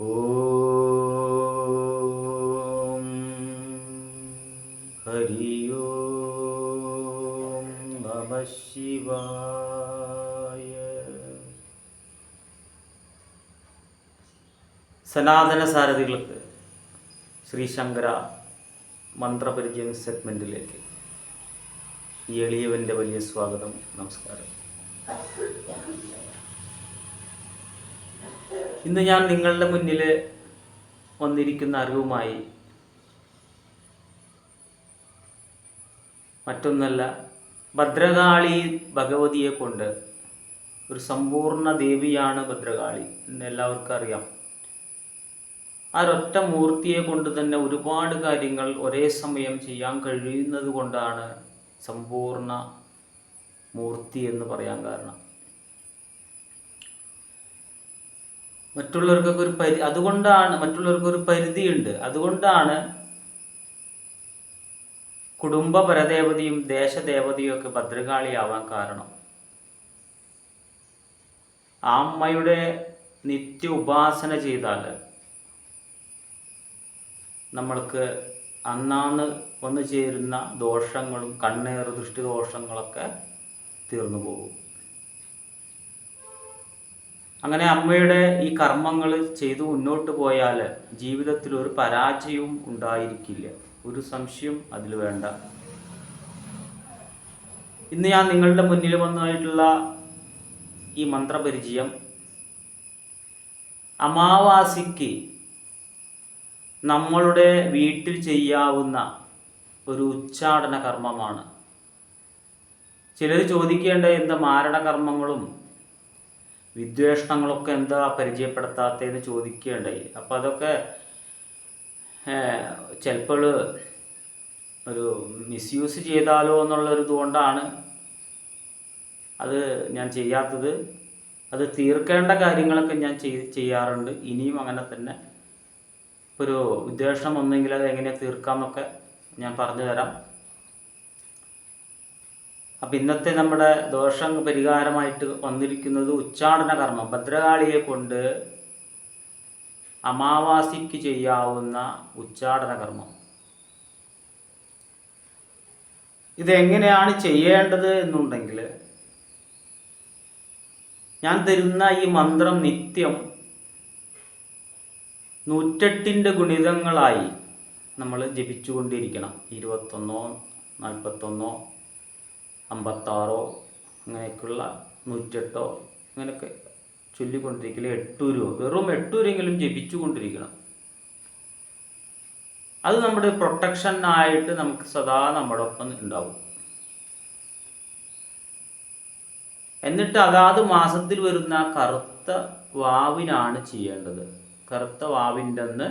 ഓം ശിവായ. സനാതന സാരഥികൾക്ക് ശ്രീ ശങ്കര മന്ത്രപരിചയം സെഗ്മെന്റിലേക്ക് ഈ എളിയവന്റെ വലിയ സ്വാഗതം നമസ്കാരം. ഇന്ന് ഞാൻ നിങ്ങളുടെ മുന്നിൽ വന്നിരിക്കുന്ന അറിവുമായി മറ്റൊന്നല്ല ഭദ്രകാളി ഭഗവതിയെ കൊണ്ട് ഒരു സമ്പൂർണ ദേവിയാണ് ഭദ്രകാളി എന്ന് എല്ലാവർക്കും അറിയാം. ആ ഒരൊറ്റ മൂർത്തിയെ കൊണ്ട് തന്നെ ഒരുപാട് കാര്യങ്ങൾ ഒരേ സമയം ചെയ്യാൻ കഴിയുന്നത് കൊണ്ടാണ് സമ്പൂർണ മൂർത്തി എന്ന് പറയാൻ കാരണം. മറ്റുള്ളവർക്കൊക്കെ ഒരു പരി അതുകൊണ്ടാണ് മറ്റുള്ളവർക്ക് ഒരു പരിധിയുണ്ട്. അതുകൊണ്ടാണ് കുടുംബ പരദേവതയും ദേശദേവതയും ഒക്കെ ഭദ്രകാളിയാവാൻ കാരണം. ആ അമ്മയുടെ നിത്യ ഉപാസന ചെയ്താൽ നമ്മൾക്ക് അന്നാന്ന് വന്നു ചേരുന്ന ദോഷങ്ങളും കണ്ണേറ് ദൃഷ്ടി ദോഷങ്ങളൊക്കെ തീർന്നു പോകും. അങ്ങനെ അമ്മയുടെ ഈ കർമ്മങ്ങൾ ചെയ്തു മുന്നോട്ട് പോയാൽ ജീവിതത്തിൽ ഒരു പരാജയവും ഉണ്ടായിരിക്കില്ല. ഒരു സംശയം അതിൽ വേണ്ട. ഇന്ന് ഞാൻ നിങ്ങളുടെ മുന്നിൽ വന്നതായിട്ടുള്ള ഈ മന്ത്രപരിചയം അമാവാസിക്ക് നമ്മളുടെ വീട്ടിൽ ചെയ്യാവുന്ന ഒരു ഉച്ചാടന കർമ്മമാണ് ചിലർ ചോദിക്കേണ്ട എന്താ മാരണകർമ്മങ്ങളും വിദ്വേഷണങ്ങളൊക്കെ എന്താ പരിചയപ്പെടുത്താത്തതെന്ന് ചോദിക്കുകയുണ്ടായി. അപ്പം അതൊക്കെ ചിലപ്പോൾ ഒരു മിസ്യൂസ് ചെയ്താലോ എന്നുള്ളൊരു ഇതുകൊണ്ടാണ് അത് ഞാൻ ചെയ്യാത്തത്. അത് തീർക്കേണ്ട കാര്യങ്ങളൊക്കെ ഞാൻ ചെയ് ചെയ്യാറുണ്ട്. ഇനിയും അങ്ങനെ തന്നെ. ഒരു ഉദ്ദേശം ഒന്നെങ്കിൽ അത് എങ്ങനെ തീർക്കാമെന്നൊക്കെ ഞാൻ പറഞ്ഞു തരാം. അപ്പം ഇന്നത്തെ നമ്മുടെ ദോഷം പരിഹാരമായിട്ട് വന്നിരിക്കുന്നത് ഉച്ചാടന കർമ്മം ഭദ്രകാളിയെ കൊണ്ട് അമാവാസിക്ക് ചെയ്യാവുന്ന ഉച്ചാടന കർമ്മം. ഇതെങ്ങനെയാണ് ചെയ്യേണ്ടത് എന്നുണ്ടെങ്കിൽ ഞാൻ തരുന്ന ഈ മന്ത്രം നിത്യം നൂറ്റെട്ടിന്റെ ഗുണിതങ്ങളായി നമ്മൾ ജപിച്ചുകൊണ്ടിരിക്കണം. ഇരുപത്തൊന്നോ നാൽപ്പത്തൊന്നോ അമ്പത്താറോ അങ്ങനെയൊക്കെയുള്ള നൂറ്റെട്ടോ അങ്ങനെയൊക്കെ ചൊല്ലിക്കൊണ്ടിരിക്കൽ എട്ടൂരോ വെറും എട്ടൂരെങ്കിലും ജപിച്ചുകൊണ്ടിരിക്കണം. അത് നമ്മുടെ പ്രൊട്ടക്ഷനായിട്ട് നമുക്ക് സദാ നമ്മുടെ ഒപ്പം ഉണ്ടാവും. എന്നിട്ട് അതാത് മാസത്തിൽ വരുന്ന കറുത്ത വാവിനാണ് ചെയ്യേണ്ടത്. കറുത്ത വാവിന്റെ അന്ന്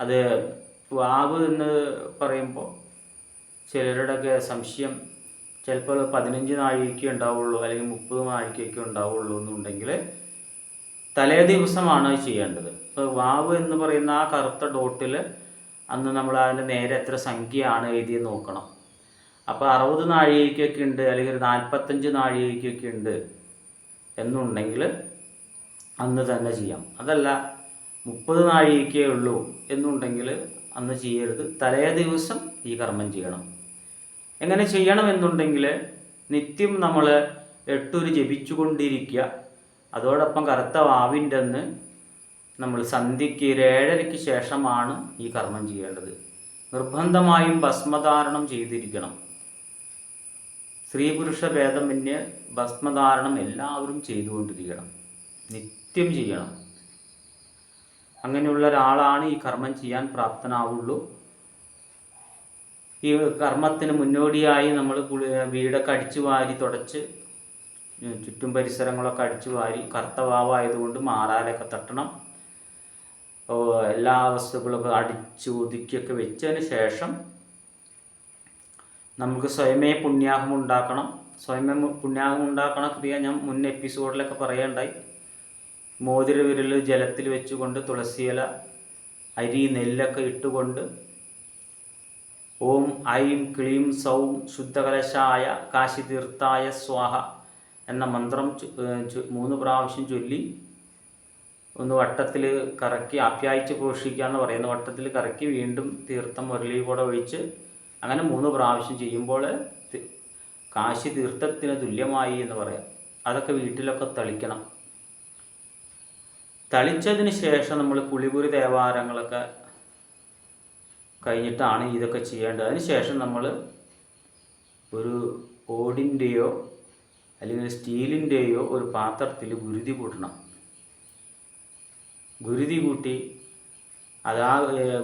അത് വാവ് എന്ന് പറയുമ്പോൾ ചിലരുടെയൊക്കെ സംശയം ചിലപ്പോൾ പതിനഞ്ച് നാഴികയ്ക്ക് ഉണ്ടാവുള്ളൂ അല്ലെങ്കിൽ മുപ്പത് നാഴികയ്ക്ക് ഉണ്ടാവുള്ളൂ എന്നുണ്ടെങ്കിൽ തലേ ദിവസമാണ് ചെയ്യേണ്ടത്. ഇപ്പോൾ വാവ് എന്ന് പറയുന്ന ആ കറുത്ത ഡോട്ടിൽ അന്ന് നമ്മൾ അതിന്റെ നേരെ എത്ര സംഖ്യയാണ് എഴുതി നോക്കണം. അപ്പോൾ അറുപത് നാഴികയ്ക്കൊക്കെ ഉണ്ട് അല്ലെങ്കിൽ ഒരു നാൽപ്പത്തഞ്ച് നാഴികയ്ക്കൊക്കെ ഉണ്ട് എന്നുണ്ടെങ്കിൽ അന്ന് തന്നെ ചെയ്യാം. അതല്ല മുപ്പത് നാഴികയ്ക്കേ ഉള്ളൂ എന്നുണ്ടെങ്കിൽ അന്ന് ചെയ്യരുത്. തലേ ദിവസം ഈ കർമ്മം ചെയ്യണം. എങ്ങനെ ചെയ്യണമെന്നുണ്ടെങ്കിൽ നിത്യം നമ്മൾ എട്ടൂര് ജപിച്ചുകൊണ്ടിരിക്കുക. അതോടൊപ്പം കറുത്ത വാവിന്റെ അന്ന് നമ്മൾ സന്ധ്യയ്ക്ക് ഏഴരയ്ക്ക് ശേഷമാണ് ഈ കർമ്മം ചെയ്യേണ്ടത്. നിർബന്ധമായും ഭസ്മധാരണം ചെയ്തിരിക്കണം. സ്ത്രീ പുരുഷ ഭേദമന്യേ ഭസ്മധാരണം എല്ലാവരും ചെയ്തുകൊണ്ടിരിക്കണം. നിത്യം ചെയ്യണം. അങ്ങനെയുള്ള ഒരാളാണ് ഈ കർമ്മം ചെയ്യാൻ പ്രാപ്തനാവുള്ളൂ. ഈ കർമ്മത്തിന് മുന്നോടിയായി നമ്മൾ വീടൊക്കെ അടിച്ചു വാരി തുടച്ച് ചുറ്റും പരിസരങ്ങളൊക്കെ അടിച്ചു വാരി കർത്തവാവായതുകൊണ്ട് മാറാലൊക്കെ തട്ടണം. എല്ലാ വസ്തുക്കളൊക്കെ അടിച്ചു ഒതുക്കിയൊക്കെ വെച്ചതിന് ശേഷം നമുക്ക് സ്വയമേ പുണ്യാഹം ഉണ്ടാക്കണം. സ്വയമേ പുണ്യാഹം ഉണ്ടാക്കണ ക്രിയ ഞാൻ മുൻ എപ്പിസോഡിലൊക്കെ പറയണ്ടായി. മോതിര വിരൽ ജലത്തിൽ വെച്ചുകൊണ്ട് തുളസിയില അരി നെല്ലൊക്കെ ഇട്ടുകൊണ്ട് ഓം ഐം ക്ലീം സൗം ശുദ്ധകലശായ കാശിതീർത്ഥായ സ്വാഹ എന്ന മന്ത്രം മൂന്ന് പ്രാവശ്യം ചൊല്ലി ഒന്ന് വട്ടത്തിൽ കറക്കി ആപ്യായിച്ച് പോഷിക്കുക എന്ന് പറയുന്ന വട്ടത്തിൽ കറക്കി വീണ്ടും തീർത്ഥം മുരളി കൂടെ ഒഴിച്ച് അങ്ങനെ മൂന്ന് പ്രാവശ്യം ചെയ്യുമ്പോൾ കാശി തീർത്ഥത്തിന് തുല്യമായി എന്ന് പറയാം. അതൊക്കെ വീട്ടിലൊക്കെ തളിക്കണം. തളിച്ചതിന് ശേഷം നമ്മൾ കുളിപുരി ദേവാരങ്ങളൊക്കെ കഴിഞ്ഞിട്ടാണ് ഇതൊക്കെ ചെയ്യേണ്ടത്. അതിന് ശേഷം നമ്മൾ ഒരു ഓടിന്റെയോ അല്ലെങ്കിൽ സ്റ്റീലിന്റെയോ ഒരു പാത്രത്തിൽ ഗുരുതി കൂട്ടണം. ഗുരുതി കൂട്ടി അതാ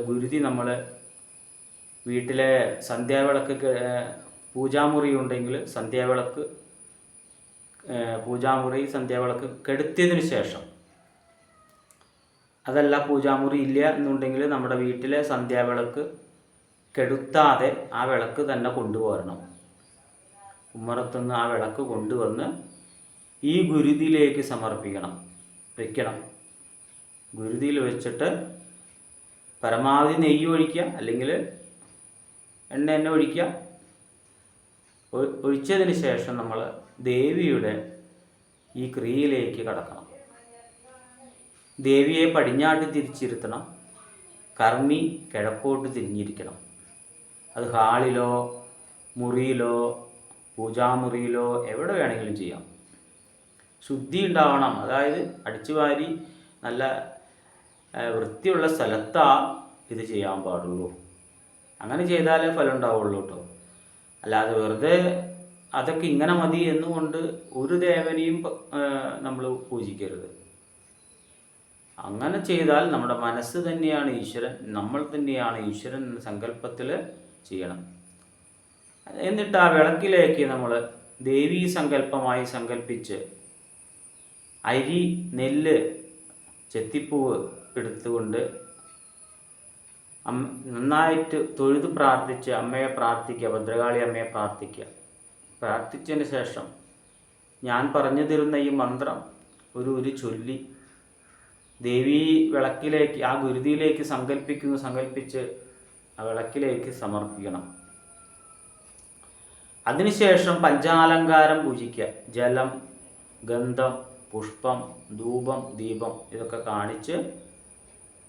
ഗുരുതി നമ്മൾ വീട്ടിലെ സന്ധ്യാവിളക്ക് പൂജാമുറി ഉണ്ടെങ്കിൽ സന്ധ്യാവിളക്ക് പൂജാമുറി സന്ധ്യാവിളക്ക് കെടുത്തിയതിന് ശേഷം അതല്ല പൂജാമുറി ഇല്ല എന്നുണ്ടെങ്കിൽ നമ്മുടെ വീട്ടിലെ സന്ധ്യാവിളക്ക് കെടുത്താതെ ആ വിളക്ക് തന്നെ കൊണ്ടുപോരണം. ഉമ്മറത്തുനിന്ന് ആ വിളക്ക് കൊണ്ടുവന്ന് ഈ ഗുരുതിയിലേക്ക് സമർപ്പിക്കണം. വെക്കണം. ഗുരുതിയിൽ വെച്ചിട്ട് പരമാവധി നെയ്യ് ഒഴിക്കുക അല്ലെങ്കിൽ എണ്ണ എണ്ണ ഒഴിക്കുക. ഒഴിച്ചതിന് ശേഷം നമ്മൾ ദേവിയുടെ ഈ ക്രിയയിലേക്ക് കടക്കണം. ദേവിയെ പടിഞ്ഞാട്ട് തിരിച്ചിരുത്തണം. കർമ്മി കിഴക്കോട്ട് തിരിഞ്ഞിരിക്കണം. അത് ഹാളിലോ മുറിയിലോ പൂജാമുറിയിലോ എവിടെ വേണമെങ്കിലും ചെയ്യാം. ശുദ്ധി ഉണ്ടാവണം. അതായത് അടിച്ചു വാരി നല്ല വൃത്തിയുള്ള സ്ഥലത്താ ഇത് ചെയ്യാൻ പാടുള്ളൂ. അങ്ങനെ ചെയ്താലേ ഫലം ഉണ്ടാവുള്ളൂ കേട്ടോ. അല്ലാതെ വെറുതെ അതൊക്കെ ഇങ്ങനെ മതി എന്നുകൊണ്ട് ഒരു ദേവനെയും നമ്മൾ പൂജിക്കരുത്. അങ്ങനെ ചെയ്താൽ നമ്മുടെ മനസ്സ് തന്നെയാണ് ഈശ്വരൻ നമ്മൾ തന്നെയാണ് ഈശ്വരൻ എന്ന സങ്കല്പത്തിൽ ചെയ്യണം. എന്നിട്ട് ആ വിളക്കിലേക്ക് നമ്മൾ ദേവീ സങ്കല്പമായി സങ്കല്പിച്ച് അരി നെല്ല് ചെത്തിപ്പൂവ് എടുത്തുകൊണ്ട് നന്നായിട്ട് തൊഴുത് പ്രാർത്ഥിച്ച് അമ്മയെ പ്രാർത്ഥിക്കുക ഭദ്രകാളി അമ്മയെ പ്രാർത്ഥിക്കുക. പ്രാർത്ഥിച്ചതിന് ശേഷം ഞാൻ പറഞ്ഞു തരുന്ന ഈ മന്ത്രം ഒരു ഒരു ചൊല്ലി ദേവീ വിളക്കിലേക്ക് ആ ഗുരുതിയിലേക്ക് സങ്കല്പിക്കുന്നു സങ്കല്പിച്ച് ആ വിളക്കിലേക്ക് സമർപ്പിക്കണം. അതിനുശേഷം പഞ്ചാലങ്കാരം പൂജിക്കുക. ജലം ഗന്ധം പുഷ്പം ധൂപം ദീപം ഇതൊക്കെ കാണിച്ച്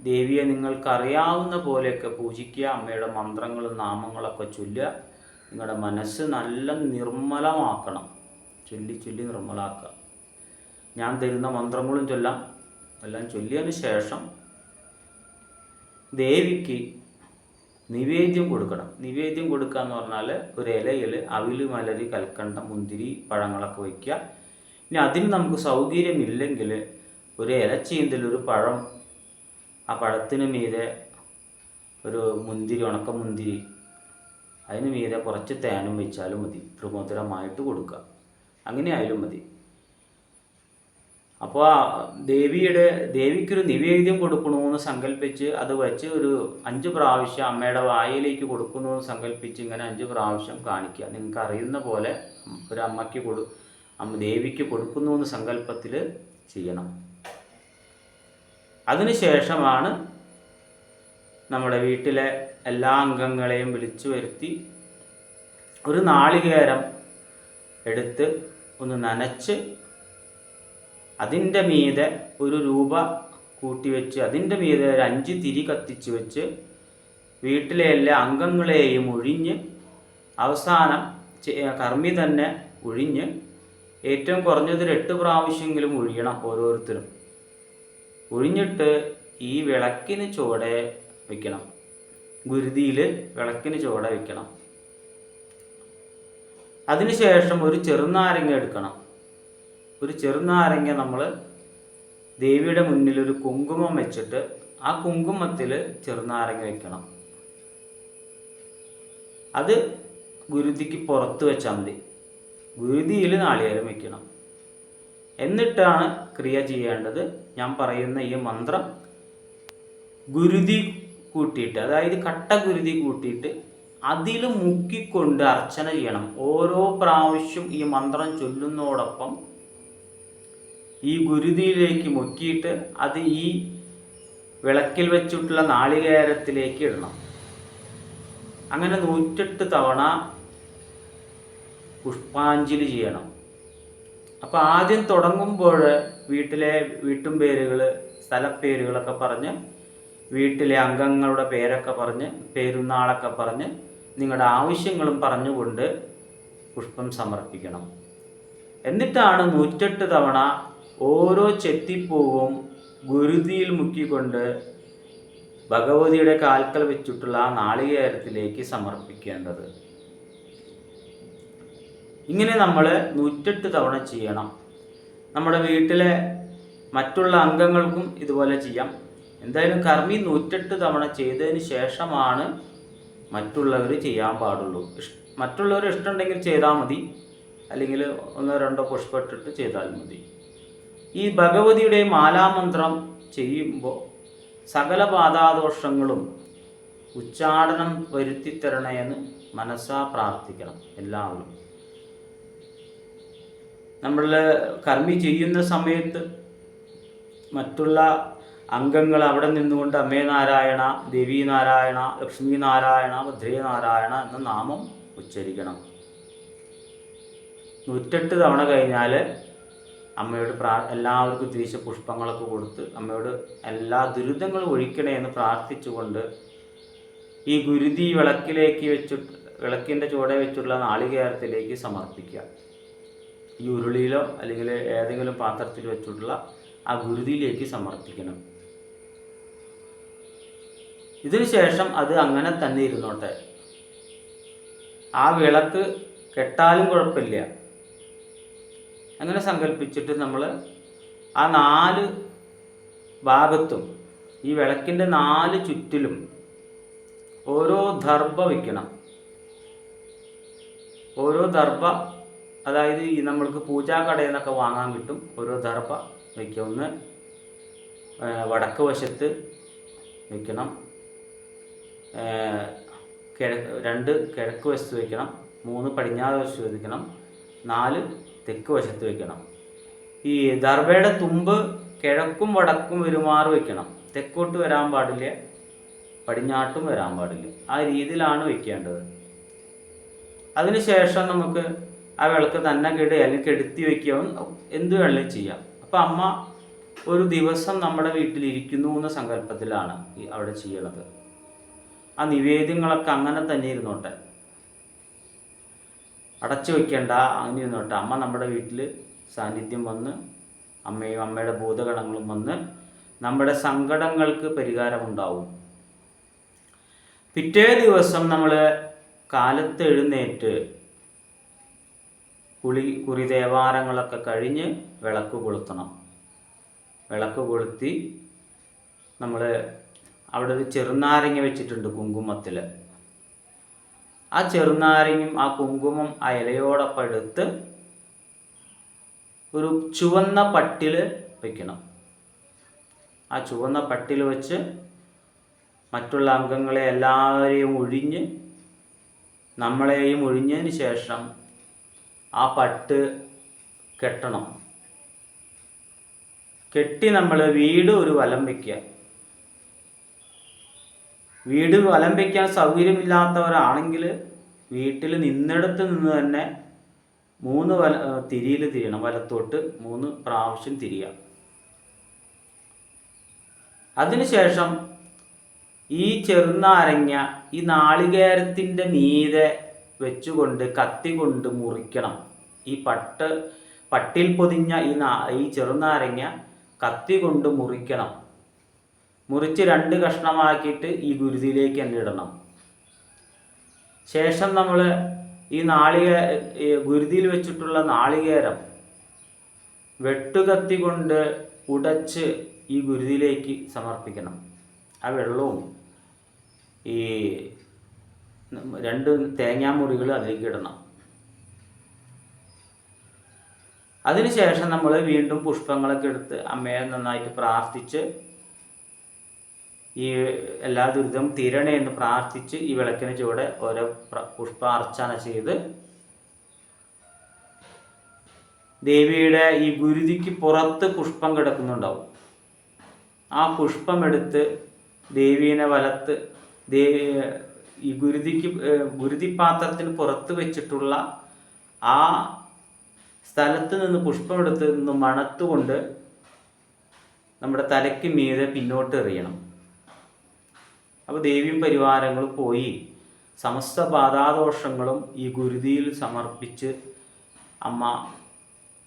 ദേവിയെ നിങ്ങൾക്കറിയാവുന്ന പോലെയൊക്കെ പൂജിക്കുക. അമ്മയുടെ മന്ത്രങ്ങളും നാമങ്ങളൊക്കെ ചൊല്ലുക. നിങ്ങളുടെ മനസ്സ് നല്ല നിർമ്മലമാക്കണം. ചൊല്ലി ചൊല്ലി നിർമ്മലാക്കുക. ഞാൻ തരുന്ന മന്ത്രങ്ങളും ചൊല്ലാം. എല്ലാം ചൊല്ലിയതിന് ശേഷം ദേവിക്ക് നിവേദ്യം കൊടുക്കണം. നിവേദ്യം കൊടുക്കുക എന്ന് പറഞ്ഞാൽ ഒരു ഇലയിൽ അവിൽ മലരി കൽക്കണ്ട മുന്തിരി പഴങ്ങളൊക്കെ വയ്ക്കുക. ഇനി അതിന് നമുക്ക് സൗകര്യമില്ലെങ്കിൽ ഒരു ഇലച്ചീന്തൽ ഒരു പഴം ആ പഴത്തിന് മീതെ ഒരു മുന്തിരി ഉണക്ക മുന്തിരി അതിന് മീതെ കുറച്ച് തേനും വെച്ചാലും മതി. ത്രിമധുരമായിട്ട് കൊടുക്കുക. അങ്ങനെ ആയാലും മതി. അപ്പോൾ ദേവിയുടെ ദേവിക്കൊരു നിവേദ്യം കൊടുക്കണമെന്ന് സങ്കല്പിച്ച് അത് വെച്ച് ഒരു അഞ്ച് പ്രാവശ്യം അമ്മയുടെ വായിലേക്ക് കൊടുക്കണമെന്ന് സങ്കല്പിച്ച് ഇങ്ങനെ അഞ്ച് പ്രാവശ്യം കാണിക്കുക. നിങ്ങൾക്ക് അറിയുന്ന പോലെ ഒരു അമ്മയ്ക്ക് കൊടു അമ്മ ദേവിക്ക് കൊടുക്കുന്നു എന്ന് സങ്കല്പത്തിൽ ചെയ്യണം അതിനുശേഷമാണ് നമ്മുടെ വീട്ടിലെ എല്ലാ അംഗങ്ങളെയും വിളിച്ചു വരുത്തി ഒരു നാളികേരം എടുത്ത് ഒന്ന് നനച്ച് അതിന്റെ മീതെ ഒരു രൂപ കൂട്ടിവെച്ച് അതിന്റെ മീതെ ഒരു അഞ്ച് തിരി കത്തിച്ച് വെച്ച് വീട്ടിലെ എല്ലാ അംഗങ്ങളെയും ഒഴിഞ്ഞ് അവസാനം കർമ്മി തന്നെ ഒഴിഞ്ഞ് ഏറ്റവും കുറഞ്ഞത് എട്ട് പ്രാവശ്യമെങ്കിലും ഒഴിയണം ഓരോരുത്തരും. ഒഴിഞ്ഞിട്ട് ഈ വിളക്കിന് ചുവടെ വെക്കണം. ഗുരുതിയിൽ വിളക്കിന് ചുവടെ വെക്കണം. അതിനുശേഷം ഒരു ചെറുനാരങ്ങ എടുക്കണം. ഒരു ചെറുനാരങ്ങ നമ്മൾ ദേവിയുടെ മുന്നിൽ ഒരു കുങ്കുമം വെച്ചിട്ട് ആ കുങ്കുമത്തിൽ ചെറുനാരങ്ങ വെക്കണം. അത് ഗുരുതിക്ക് പുറത്ത് വെച്ചാൽ മതി. ഗുരുതിയിൽ നാളികേരം വെക്കണം. എന്നിട്ടാണ് ക്രിയ ചെയ്യേണ്ടത്. ഞാൻ പറയുന്ന ഈ മന്ത്രം ഗുരുതി കൂട്ടിയിട്ട് അതായത് കട്ട ഗുരുതി കൂട്ടിയിട്ട് അതിൽ മുക്കിക്കൊണ്ട് അർച്ചന ചെയ്യണം. ഓരോ പ്രാവശ്യം ഈ മന്ത്രം ചൊല്ലുന്നതോടൊപ്പം ഈ ഗുരുതിയിലേക്ക് മുക്കിയിട്ട് അത് ഈ വിളക്കിൽ വെച്ചിട്ടുള്ള നാളികേരത്തിലേക്ക് ഇടണം. അങ്ങനെ നൂറ്റെട്ട് തവണ പുഷ്പാഞ്ജലി ചെയ്യണം. അപ്പോൾ ആദ്യം തുടങ്ങുമ്പോൾ വീട്ടിലെ വീട്ടും പേരുകൾ സ്ഥലപ്പേരുകളൊക്കെ പറഞ്ഞ് വീട്ടിലെ അംഗങ്ങളുടെ പേരൊക്കെ പറഞ്ഞ് പേരുന്നാളൊക്കെ പറഞ്ഞ് നിങ്ങളുടെ ആവശ്യങ്ങളും പറഞ്ഞുകൊണ്ട് പുഷ്പം സമർപ്പിക്കണം. എന്നിട്ടാണ് നൂറ്റെട്ട് തവണ ഓരോ ചെത്തിപ്പൂവും ഗുരുതിയിൽ മുക്കിക്കൊണ്ട് ഭഗവതിയുടെ കാൽക്കൽ വെച്ചിട്ടുള്ള ആ നാളികേരത്തിലേക്ക് സമർപ്പിക്കേണ്ടത്. ഇങ്ങനെ നമ്മൾ നൂറ്റെട്ട് തവണ ചെയ്യണം. നമ്മുടെ വീട്ടിലെ മറ്റുള്ള അംഗങ്ങൾക്കും ഇതുപോലെ ചെയ്യാം. എന്തായാലും കർമ്മി നൂറ്റെട്ട് തവണ ചെയ്തതിന് ശേഷമാണ് മറ്റുള്ളവർ ചെയ്യാൻ പാടുള്ളൂ. മറ്റുള്ളവർ ഇഷ്ടമുണ്ടെങ്കിൽ ചെയ്താൽ മതി. അല്ലെങ്കിൽ ഒന്നോ രണ്ടോ പുഷ്പം ഇട്ടിട്ട് ചെയ്താൽ മതി. ഈ ഭഗവതിയുടെ മാലാമന്ത്രം ചെയ്യുമ്പോൾ സകല പാദാദോഷങ്ങളും ഉച്ചാടനം വരുത്തിത്തരണേന്ന് മനസ്സാ പ്രാർത്ഥിക്കണം എല്ലാവരും. നമ്മൾ കർമ്മി ചെയ്യുന്ന സമയത്ത് മറ്റുള്ള അംഗങ്ങൾ അവിടെ നിന്നുകൊണ്ട് അമ്മേ നാരായണ ദേവി നാരായണ ലക്ഷ്മി നാരായണ നാരായണ എന്ന നാമം ഉച്ചരിക്കണം. നൂറ്റെട്ട് തവണ കഴിഞ്ഞാൽ അമ്മയോട് പ്രാ എല്ലാവർക്കും തിരിച്ച് പുഷ്പങ്ങളൊക്കെ കൊടുത്ത് അമ്മയോട് എല്ലാ ദുരിതങ്ങളും ഒഴിക്കണേ എന്ന് പ്രാർത്ഥിച്ചുകൊണ്ട് ഈ ഗുരുതി വിളക്കിലേക്ക് വെച്ചിട്ട് വിളക്കിന്റെ ചുവടെ വെച്ചുള്ള നാളികേരത്തിലേക്ക് സമർപ്പിക്കുക. ഈ ഉരുളിയിലോ അല്ലെങ്കിൽ ഏതെങ്കിലും പാത്രത്തിൽ വെച്ചിട്ടുള്ള ആ ഗുരുതിയിലേക്ക് സമർപ്പിക്കണം. ഇതിനു ശേഷം അത് അങ്ങനെ തന്നെ ഇരുന്നോട്ടെ. ആ വിളക്ക് കെട്ടാലും കുഴപ്പമില്ല. അങ്ങനെ സങ്കല്പിച്ചിട്ട് നമ്മൾ ആ നാല് ഭാഗത്തും ഈ വിളക്കിന്റെ നാല് ചുറ്റിലും ഓരോ ദർഭ വയ്ക്കണം ഓരോ ദർഭ അതായത് ഈ നമ്മൾക്ക് പൂജാ കടയിൽ നിന്നൊക്കെ വാങ്ങാൻ കിട്ടും ഓരോ ദർഭ വയ്ക്കുക ഒന്ന് വടക്ക് വശത്ത് വയ്ക്കണം കിഴ രണ്ട് കിഴക്ക് വശത്ത് വയ്ക്കണം മൂന്ന് പടിഞ്ഞാറ് വശത്ത് വയ്ക്കണം നാല് തെക്ക് വശത്ത് വെക്കണം. ഈ ദർഭയുടെ തുമ്പ് കിഴക്കും വടക്കും വരുമാറ് വെക്കണം. തെക്കോട്ട് വരാൻ പാടില്ല പടിഞ്ഞാട്ടും വരാൻ പാടില്ല. ആ രീതിയിലാണ് വെക്കേണ്ടത്. അതിനുശേഷം നമുക്ക് ആ വിളക്ക് തന്നെ കെടുക അല്ലെങ്കിൽ കെടുത്തി വയ്ക്കുക എന്ത് വേണമെങ്കിലും ചെയ്യാം. അപ്പം അമ്മ ഒരു ദിവസം നമ്മുടെ വീട്ടിലിരിക്കുന്നു എന്ന സങ്കല്പത്തിലാണ് അവിടെ ചെയ്യണത്. ആ നിവേദ്യങ്ങളൊക്കെ അങ്ങനെ തന്നെ ഇരുന്നോട്ടെ. അടച്ചു വയ്ക്കേണ്ട. അങ്ങനെയൊന്നും ഇരുന്നോട്ടെ അമ്മ നമ്മുടെ വീട്ടിൽ സാന്നിധ്യം വന്ന് അമ്മയും അമ്മയുടെ ഭൂതഗണങ്ങളും വന്ന് നമ്മുടെ സങ്കടങ്ങൾക്ക് പരിഹാരമുണ്ടാവും. പിറ്റേ ദിവസം നമ്മൾ കാലത്ത് എഴുന്നേറ്റ് കുളി കുറി ദേവാരങ്ങളൊക്കെ കഴിഞ്ഞ് വിളക്ക് കൊളുത്തണം. വിളക്ക് കൊളുത്തി നമ്മൾ അവിടെ ഒരു ചെറുനാരങ്ങ വെച്ചിട്ടുണ്ട് കുങ്കുമത്തിൽ ആ ചെറുനാരങ്ങയും ആ കുങ്കുമം ആ ഇലയോടൊപ്പം എടുത്ത് ഒരു ചുവന്ന പട്ടിൽ വയ്ക്കണം ആ ചുവന്ന പട്ടിൽ വെച്ച് മറ്റുള്ള അംഗങ്ങളെ എല്ലാവരെയും ഒഴിഞ്ഞ് നമ്മളെയും ഒഴിഞ്ഞതിന് ശേഷം ആ പട്ട് കെട്ടണം. കെട്ടി നമ്മൾ വീട് ഒരു വലം വയ്ക്കുക വീട് വലം വയ്ക്കാൻ സൗകര്യമില്ലാത്തവരാണെങ്കിൽ വീട്ടിൽ നിന്നിടത്ത് നിന്ന് തന്നെ മൂന്ന് വല തിരിയിൽ തിരിയണം. വലത്തോട്ട് മൂന്ന് പ്രാവശ്യം തിരിയാം. അതിനുശേഷം ഈ ചെറുനാരങ്ങ ഈ നാളികേരത്തിന്റെ മീതെ വെച്ചുകൊണ്ട് കത്തി കൊണ്ട് മുറിക്കണം. ഈ പട്ട് പട്ടിൽ പൊതിഞ്ഞ ഈ നാ ഈ ചെറുനാരങ്ങ കത്തി കൊണ്ട് മുറിക്കണം. മുറിച്ച് രണ്ട് കഷ്ണമാക്കിയിട്ട് ഈ ഗുരുതിയിലേക്ക് തന്നെ ഇടണം. ശേഷം നമ്മൾ ഈ നാളിക ഗുരുതിയിൽ വെച്ചിട്ടുള്ള നാളികേരം വെട്ടുകത്തി കൊണ്ട് ഉടച്ച് ഈ ഗുരുതിയിലേക്ക് സമർപ്പിക്കണം. ആ വെള്ളവും ഈ രണ്ട് തേങ്ങാമുറികൾ അതിലേക്ക് ഇടണം. അതിനുശേഷം നമ്മൾ വീണ്ടും പുഷ്പങ്ങളൊക്കെ എടുത്ത് അമ്മയെ നന്നായിട്ട് പ്രാർത്ഥിച്ച് ഈ എല്ലാ ദുരിതവും തീരണേ എന്ന് പ്രാർത്ഥിച്ച് ഈ വിളക്കിന് ചുവടെ ഓരോ പുഷ്പാർച്ചന ചെയ്ത് ദേവിയുടെ ഈ ഗുരുതിക്ക് പുറത്ത് പുഷ്പം കിടക്കുന്നുണ്ടാവും. ആ പുഷ്പം എടുത്ത് ദേവീനെ വലത്ത് ദേവി ഈ ഗുരുതിക്ക് ഗുരുതിപാത്രത്തിന് ഗുരുതി പാത്രത്തിന് പുറത്ത് വെച്ചിട്ടുള്ള ആ സ്ഥലത്ത് നിന്ന് പുഷ്പമെടുത്ത് നിന്ന് മണത്തുകൊണ്ട് നമ്മുടെ തലയ്ക്ക് മീതെ പിന്നോട്ട് എറിയണം. അപ്പോൾ ദേവിയും പരിവാരങ്ങളും പോയി. സമസ്ത പാദാദോഷങ്ങളും ഈ ഗുരുതിയിൽ സമർപ്പിച്ച് അമ്മ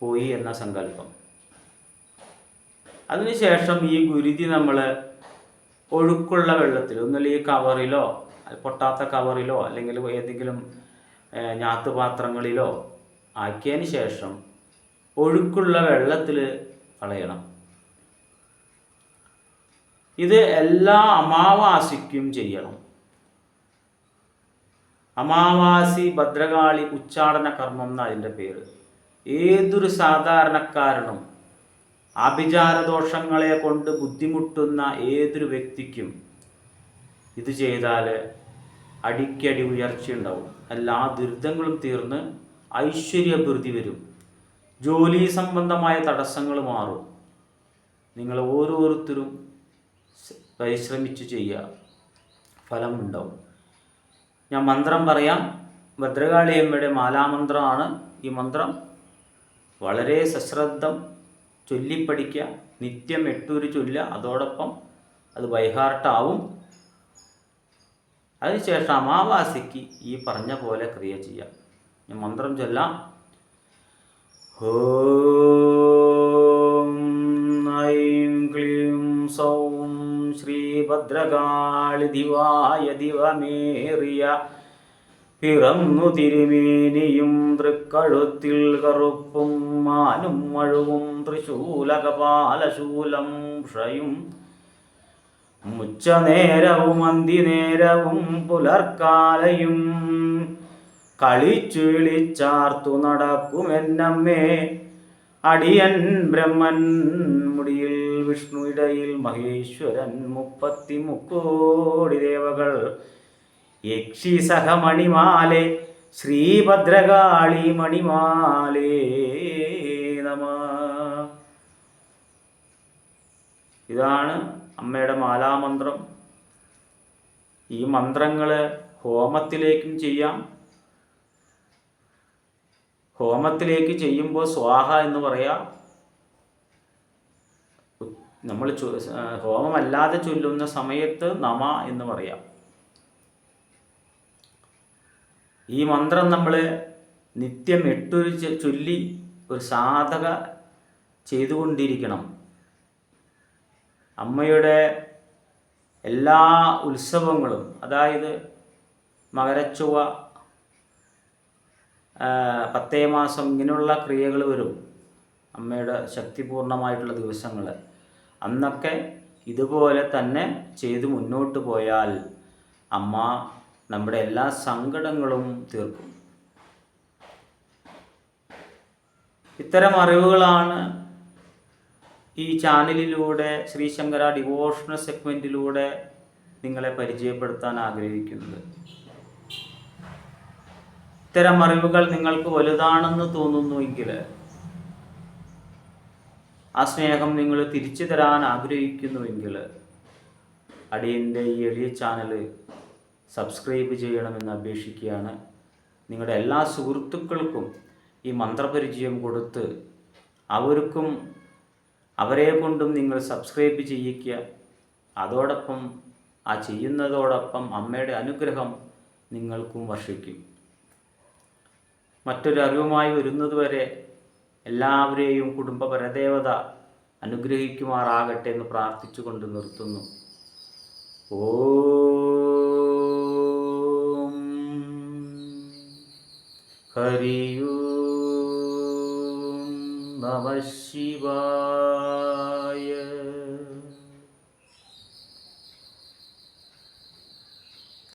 പോയി എന്ന സങ്കല്പം. അതിനുശേഷം ഈ ഗുരുതി നമ്മൾ ഒഴുക്കുള്ള വെള്ളത്തിൽ ഒന്നുമില്ല ഈ കവറിലോ പൊട്ടാത്ത കവറിലോ അല്ലെങ്കിൽ ഏതെങ്കിലും ഞാത്തുപാത്രങ്ങളിലോ ആക്കിയതിന് ശേഷം ഒഴുക്കുള്ള വെള്ളത്തിൽ കളയണം. ഇത് എല്ലാ അമാവാസിക്കും ചെയ്യണം. അമാവാസി ഭദ്രകാളി ഉച്ചാടന കർമ്മം എന്ന അതിന്റെ പേര്. ഏതൊരു സാധാരണക്കാരനും ആഭിചാരദോഷങ്ങളെ കൊണ്ട് ബുദ്ധിമുട്ടുന്ന ഏതൊരു വ്യക്തിക്കും ഇത് ചെയ്താൽ അടിക്കടി ഉയർച്ചയുണ്ടാവും എല്ലാ ദുരിതങ്ങളും തീർന്ന് ഐശ്വര്യഭിവൃദ്ധി വരും. ജോലി സംബന്ധമായ തടസ്സങ്ങൾ മാറും. നിങ്ങൾ ഓരോരുത്തരും പരിശ്രമിച്ച് ചെയ്യുക. ഫലമുണ്ടാവും. ഞാൻ മന്ത്രം പറയാം. ഭദ്രകാളിയമ്മയുടെ മാലാമന്ത്രമാണ് ഈ മന്ത്രം. വളരെ സശ്രദ്ധം ചൊല്ലിപ്പഠിക്കുക. നിത്യം എട്ടൂര് ചൊല്ലുക. അതോടൊപ്പം അത് ബൈഹാർട്ടാവും അതിനുശേഷം അമാവാസിക്ക് ഈ പറഞ്ഞ പോലെ ക്രിയ ചെയ്യാം. ഞാൻ മന്ത്രം ചൊല്ലാം. ഓം ശ്രീഭദ്രകാളി ദിവായ ദിവമേറിയ. പിറന്നു തിരുമേനിയും തൃക്കഴുത്തിൽ കറുപ്പും മാനും മഴുവും തൃശൂലകപാലശൂലം ഷയും മുച്ചനേരവും അന്തിനേരവും പുലർക്കാലയും കളിച്ചു വിളിച്ചാർത്തു നടക്കുമെന്നമ്മേ. അടിയൻ ബ്രഹ്മൻ മുടിയിൽ വിഷ്ണു ഇടയിൽ മഹേശ്വരൻ മുപ്പത്തി മുക്കോടി ദേവകൾ. യക്ഷി സഹമണിമാലെ ശ്രീഭദ്രകാളി മണിമാലേ നമ. ഇതാണ് അമ്മയുടെ മാലാമന്ത്രം. ഈ മന്ത്രങ്ങൾ ഹോമത്തിലേക്കും ചെയ്യാം. ഹോമത്തിലേക്ക് ചെയ്യുമ്പോൾ സ്വാഹ എന്ന് പറയാം. നമ്മൾ ഹോമമല്ലാതെ ചൊല്ലുന്ന സമയത്ത് നമ എന്ന് പറയാം. ഈ മന്ത്രം നമ്മൾ നിത്യം എട്ടൊരു ചൊല്ലി ഒരു സാധക ചെയ്തുകൊണ്ടിരിക്കണം. അമ്മയുടെ എല്ലാ ഉത്സവങ്ങളും അതായത് മകരച്ചുവ പത്തേ മാസം ഇങ്ങനെയുള്ള ക്രിയകൾ വരും. അമ്മയുടെ ശക്തിപൂർണമായിട്ടുള്ള ദിവസങ്ങൾ അന്നൊക്കെ ഇതുപോലെ തന്നെ ചെയ്ത് മുന്നോട്ട് പോയാൽ അമ്മ നമ്മുടെ എല്ലാ സങ്കടങ്ങളും തീർക്കും. ഇത്തരം അറിവുകളാണ് ഈ ചാനലിലൂടെ ശ്രീശങ്കര ഡിവോഷണൽ സെഗ്മെന്റിലൂടെ നിങ്ങളെ പരിചയപ്പെടുത്താൻ ആഗ്രഹിക്കുന്നത്. ഇത്തരം അറിവുകൾ നിങ്ങൾക്ക് വലുതാണെന്ന് തോന്നുന്നുവെങ്കിൽ ആ സ്നേഹം നിങ്ങൾ തിരിച്ചു തരാൻ ആഗ്രഹിക്കുന്നുവെങ്കിൽ അടിയന്റെ ഈ എളിയ ചാനൽ സബ്സ്ക്രൈബ് ചെയ്യണമെന്ന് അപേക്ഷിക്കുകയാണ്. നിങ്ങളുടെ എല്ലാ സുഹൃത്തുക്കൾക്കും ഈ മന്ത്രപരിചയം കൊടുത്ത് അവർക്കും അവരെ കൊണ്ടും നിങ്ങൾ സബ്സ്ക്രൈബ് ചെയ്യിക്കുക അതോടൊപ്പം ആ ചെയ്യുന്നതോടൊപ്പം അമ്മയുടെ അനുഗ്രഹം നിങ്ങൾക്കും വർഷിക്കും. മറ്റൊരു അറിവുമായി വരുന്നതുവരെ എല്ലാവരെയും കുടുംബ പരദേവത അനുഗ്രഹിക്കുമാറാകട്ടെ എന്ന് പ്രാർത്ഥിച്ചുകൊണ്ട് നിർത്തുന്നു. ഓം ഹരിയൂം നമ ശിവായ